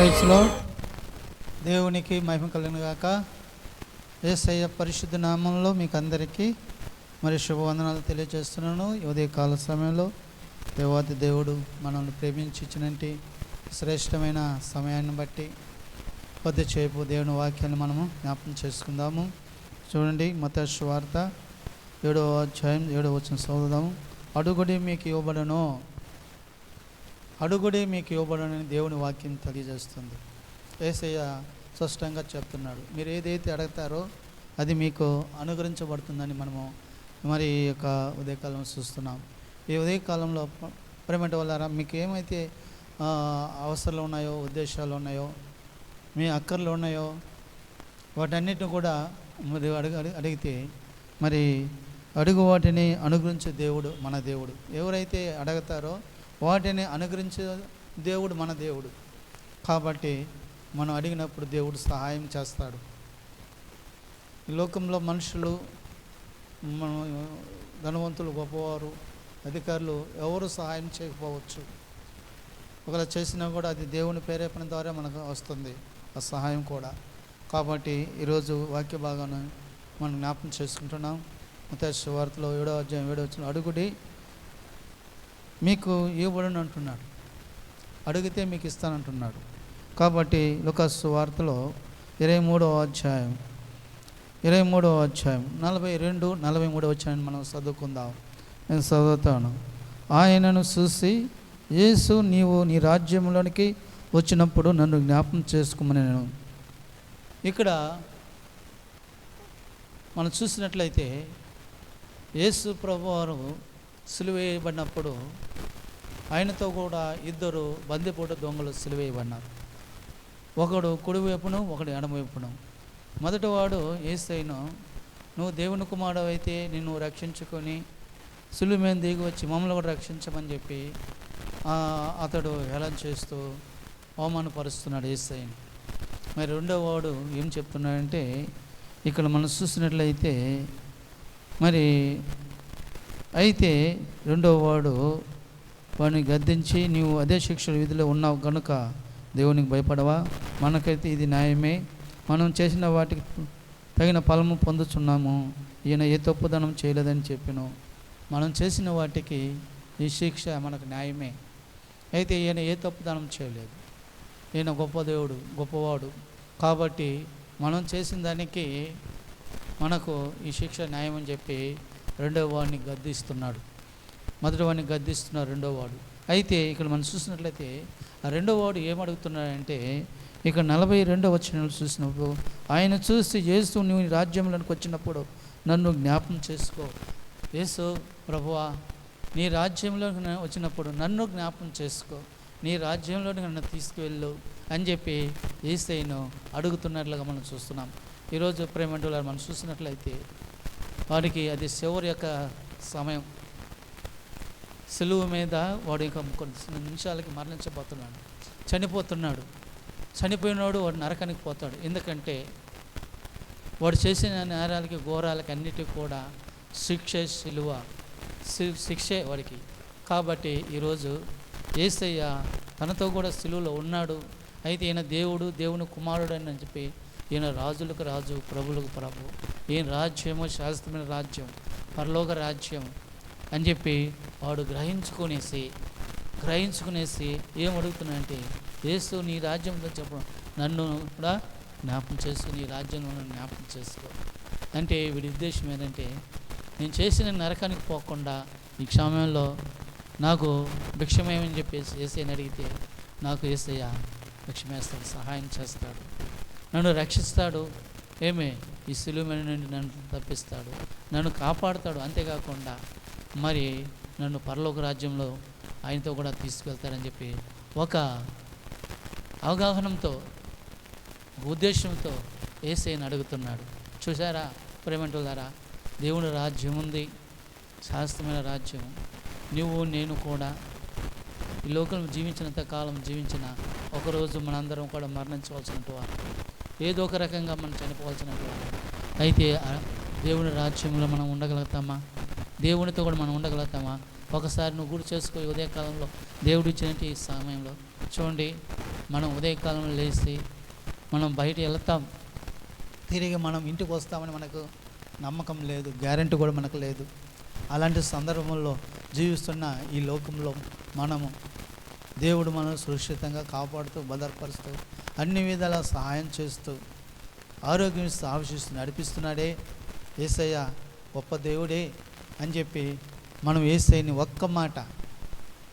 ప్రైజ్లో దేవునికి మహిమ కలిగినగాక ఏసయ్య పరిశుద్ధ నామంలో మీకు అందరికీ మరి శుభవందనాలు తెలియజేస్తున్నాను. ఉదయకాల సమయంలో దేవాది దేవుడు మనల్ని ప్రేమించి ఇచ్చినట్టి శ్రేష్టమైన సమయాన్ని బట్టి కొద్దిసేపు దేవుని వాక్యాన్ని మనము జ్ఞాపకం చేసుకుందాము. చూడండి మత వార్త ఏడవ అధ్యాయం ఏడవ వచ్చిన చదువుదాము. అడుగుడి మీకు ఇవ్వబడను. అడుగుడే మీకు ఇవ్వబడనని దేవుని వాక్యం తెలియజేస్తుంది. ఏసయ్య స్పష్టంగా చెప్తున్నాడు. మీరు ఏదైతే అడుగుతారో అది మీకు అనుగ్రహించబడుతుందని మనము మరి ఈ యొక్క ఉదయకాలం చూస్తున్నాం. ఈ ఉదయకాలంలో ప్రేమటి వల్ల మీకు ఏమైతే అవసరాలు ఉన్నాయో ఉద్దేశాలు ఉన్నాయో మీ అక్కర్లు ఉన్నాయో వాటన్నిటిని కూడా మరి అడుగు అడుగు- అడిగితే మరి అడుగు వాటిని అనుగ్రహించే దేవుడు మన దేవుడు. ఎవరైతే అడుగుతారో వాటిని అనుగ్రహించే దేవుడు మన దేవుడు. కాబట్టి మనం అడిగినప్పుడు దేవుడు సహాయం చేస్తాడు. ఈ లోకంలో మనుషులు మన ధనవంతులు గొప్పవారు అధికారులు ఎవరు సహాయం చేయకపోవచ్చు. ఒకవేళ చేసినా కూడా అది దేవుని ప్రేరేపణ ద్వారా మనకు వస్తుంది ఆ సహాయం కూడా. కాబట్టి ఈరోజు వాక్య భాగాన్ని మనం జ్ఞాపకం చేసుకుంటున్నాం. ముతేశ్వ వార్తలో ఏడో అధ్యాయం ఏడో వచ్చిన అడుగుడి మీకు ఇవ్వబడని అంటున్నాడు. అడిగితే మీకు ఇస్తానంటున్నాడు కాబట్టి లుకాసు వార్తలో ఇరవై మూడవ అధ్యాయం ఇరవై మూడవ అధ్యాయం నలభై రెండు నలభై మూడవ అధ్యాయం మనం చదువుకుందాం. నేను చదువుతాను. ఆయనను చూసి యేసు నీవు నీ రాజ్యంలోనికి వచ్చినప్పుడు నన్ను జ్ఞాపం చేసుకోమని నేను ఇక్కడ మనం చూసినట్లయితే యేసు ప్రభు వారు సిలువేయబడినప్పుడు ఆయనతో కూడా ఇద్దరు బందిపోటు దొంగలు సిలువేయబడినారు. ఒకడు కుడివైపును ఒకడు ఎడమవైపును మొదటివాడు ఏసైను నువ్వు దేవుని కుమారుడు అయితే నిన్ను రక్షించుకొని సులువు మీద దిగి వచ్చి మమ్మల్ని కూడా రక్షించమని చెప్పి అతడు హేళన చేస్తూ అవమానపరుస్తున్నాడు ఏసైని. మరి రెండోవాడు ఏం చెప్తున్నాడంటే ఇక్కడ మనం చూసినట్లయితే మరి అయితే రెండవ వాడు వాడిని గద్దించి నీవు అదే శిక్షల విధిలో ఉన్నావు కనుక దేవునికి భయపడవా? మనకైతే ఇది న్యాయమే. మనం చేసిన వాటికి తగిన ఫలము పొందుచున్నాము. ఈయన ఏ తప్పుదనం చేయలేదని చెప్పాను. మనం చేసిన వాటికి ఈ శిక్ష మనకు న్యాయమే. అయితే ఈయన ఏ తప్పుదనం చేయలేదు. ఈయన గొప్ప దేవుడు గొప్పవాడు. కాబట్టి మనం చేసిన దానికి మనకు ఈ శిక్ష న్యాయం అని చెప్పి రెండవ వాడిని గద్దిస్తున్నాడు. మొదటి వాడిని గద్దిస్తున్నారు రెండో వాడు. అయితే ఇక్కడ మనం చూసినట్లయితే ఆ రెండో వాడు ఏమడుగుతున్నాడంటే ఇక్కడ నలభై రెండో వచ్చినప్పుడు చూసినప్పుడు ఆయన చూసి యేసు నువ్వు రాజ్యంలోనికి వచ్చినప్పుడు నన్ను జ్ఞాపం చేసుకో. యేసు ప్రభువా నీ రాజ్యంలోకి వచ్చినప్పుడు నన్ను జ్ఞాపం చేసుకో. నీ రాజ్యంలోకి నన్ను తీసుకువెళ్ళు అని చెప్పి ఏసైను అడుగుతున్నట్లుగా మనం చూస్తున్నాం. ఈరోజు ప్రేమంటున్నారు మనం చూసినట్లయితే వాడికి అది చివరి యొక్క సమయం. సెలువు మీద వాడు ఇంకా కొన్ని నిమిషాలకి మరణించబోతున్నాడు. చనిపోతున్నాడు. చనిపోయినాడు వాడు నరకానికి పోతాడు. ఎందుకంటే వాడు చేసిన నేరాలకి ఘోరాలకి అన్నిటికీ కూడా శిక్ష సిలువ శిక్షే వాడికి. కాబట్టి ఈరోజు ఏసయ్య తనతో కూడా సిలువలో ఉన్నాడు. అయితే ఈయన దేవుడు దేవుని కుమారుడు అని చెప్పి ఈయన రాజులకు రాజు ప్రభులకు ప్రభు. ఈయన రాజ్యము శాశ్వతమైన రాజ్యం పరలోక రాజ్యం అని చెప్పి వాడు గ్రహించుకునేసి గ్రహించుకునేసి ఏం అడుగుతున్నాడంటే యేసు నీ రాజ్యంలో చెప్పడం నన్ను కూడా జ్ఞాపకం చేసుకుని నీ రాజ్యంలో నన్ను జ్ఞాపకం చేసుకో. అంటే వీడి ఉద్దేశం ఏంటంటే నేను చేసిన నరకానికి పోకుండా ఈ క్షమయంలో నాకు భిక్షమేమని చెప్పేసి ఏసైని అడిగితే నాకు ఏసయ్య భిక్షమేస్తాడు సహాయం చేస్తాడు. నన్ను రక్షిస్తాడు. ఏమే? ఈ సిలువ నుండి నన్ను తప్పిస్తాడు. నన్ను కాపాడుతాడు. అంతేకాకుండా మరి నన్ను పరలోక రాజ్యంలో ఆయనతో కూడా తీసుకెళ్తారని చెప్పి ఒక అవగాహనంతో ఉద్దేశంతో ఏసైని అడుగుతున్నాడు. చూసారా ప్రేమంటులారా? దేవుని రాజ్యం ఉంది. శాస్త్రమైన రాజ్యం. నువ్వు నేను కూడా ఈ లోకం జీవించినంత కాలం జీవించిన ఒకరోజు మనందరం కూడా మరణించవలసినట్టు వారు. ఏదో ఒక రకంగా మనం చనిపోవాల్సినట్టు వారు. అయితే దేవుని రాజ్యంలో మనం ఉండగలుగుతామా? దేవునితో కూడా మనం ఉండగలుగుతామా? ఒకసారి నువ్వు గుడి చేసుకో ఉదయకాలంలో దేవుడు ఇచ్చినట్టు ఈ సమయంలో చూడండి మనం ఉదయకాలంలో లేచి మనం బయట వెళ్తాం. తిరిగి మనం ఇంటికి వస్తామని మనకు నమ్మకం లేదు గ్యారెంటీ కూడా మనకు లేదు. అలాంటి సందర్భంలో జీవిస్తున్న ఈ లోకంలో మనము దేవుడు మనం సురక్షితంగా కాపాడుతూ భద్రపరుస్తూ అన్ని విధాల సహాయం చేస్తూ ఆరోగ్యం ఇస్తూ ఆవశిస్తూ నడిపిస్తున్నాడే ఏసయ్య గొప్ప దేవుడే అని చెప్పి మనం ఏసైని ఒక్క మాట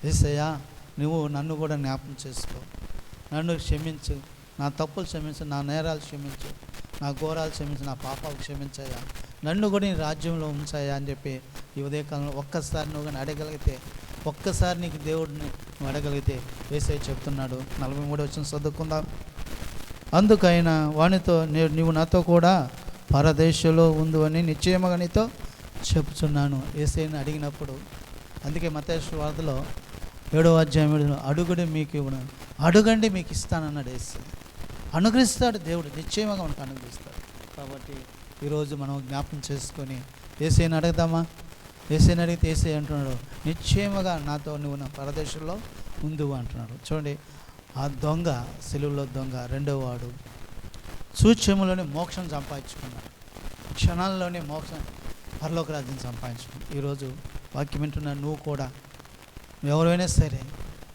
ఏసయ్య నువ్వు నన్ను కూడా జ్ఞాపకం చేసుకో. నన్ను క్షమించు. నా తప్పులు క్షమించు నా నేరాలు క్షమించు. నా ఘోరాలు క్షమించు నా పాపాలు క్షమించాయా నన్ను కూడా నీ రాజ్యంలో ఉంచాయా అని చెప్పి ఈ ఉదయకాలంలో ఒక్కసారి నువ్వు కానీ అడగలిగితే ఒక్కసారి నీకు దేవుడిని నువ్వు అడగలిగితే వేసే చెప్తున్నాడు. నలభై మూడు వచ్చిన చదువుకుందాం. అందుకైనా వానితో నేను నీవు నాతో కూడా పరదేశంలో ఉందు అని నిశ్చయముగా నీతో చెప్తున్నాను ఏసైని అడిగినప్పుడు అందుకే మతేశ్వర వార్తలో ఏడో అధ్యాయం అడుగుడి మీకు ఇవ్వను అడుగండి మీకు ఇస్తానన్నాడు ఏసై. అనుగ్రహిస్తాడు దేవుడు నిశ్చయంగా మనకు అనుగ్రహిస్తాడు. కాబట్టి ఈరోజు మనం జ్ఞాపకం చేసుకొని ఏసైని అడుగుదామా? ఏసైని అడిగితే ఏసై అంటున్నాడు నిశ్చయముగా నాతో నువ్వు నా పరదేశంలో ఉంది అంటున్నాడు. చూడండి ఆ దొంగ సెలువులో దొంగ రెండో వాడు సూచ్యములోనే మోక్షం సంపాదించుకున్నాడు. క్షణాల్లోనే మోక్షం పరలోక రాజ్యం సంపాదించుకున్నాడు. ఈరోజు వాక్యం వింటున్న నువ్వు కూడా నువ్వు ఎవరైనా సరే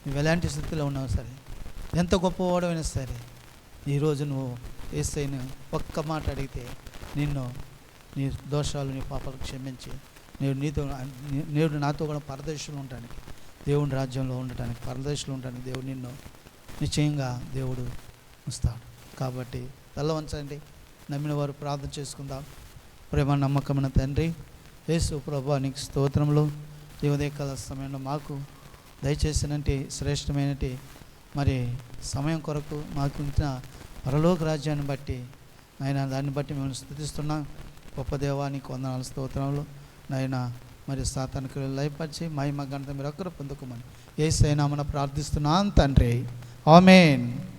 నువ్వు ఎలాంటి స్థితిలో ఉన్నావు సరే ఎంత గొప్పవాడమైనా సరే ఈరోజు నువ్వు ఏసైని ఒక్క మాట అడిగితే నిన్ను నీ దోషాలు నీ పాపాలు క్షమించి నేను నీతో నేడు నాతో కూడా పరదేశంలో ఉండటానికి దేవుని రాజ్యంలో ఉండటానికి పరదేశంలో ఉండటానికి దేవుడు నిన్ను నిశ్చయంగా దేవుడు ఉంచుతాడు కాబట్టి తెల్లవంచండి నమ్మిన వారు ప్రార్థన చేసుకుందాం. ప్రేమ నమ్మకమైన తండ్రి యేసు ప్రభా నీకు స్తోత్రంలో దేవదేకాల సమయంలో మాకు దయచేసినటి శ్రేష్టమైనటి మరి సమయం కొరకు మాకు ఇచ్చిన పరలోక రాజ్యాన్ని బట్టి ఆయన దాన్ని బట్టి మేము స్థుతిస్తున్నాం. గొప్ప దేవానికి వందనాలు స్తోత్రంలో నాయన మరి సాతానికి లయపరిచి మహిమ గణత మీరు ఒక్కరు పొందుకోమని. ఏ సైనామన ప్రార్థిస్తున్నాను తండ్రి. ఆమెన్.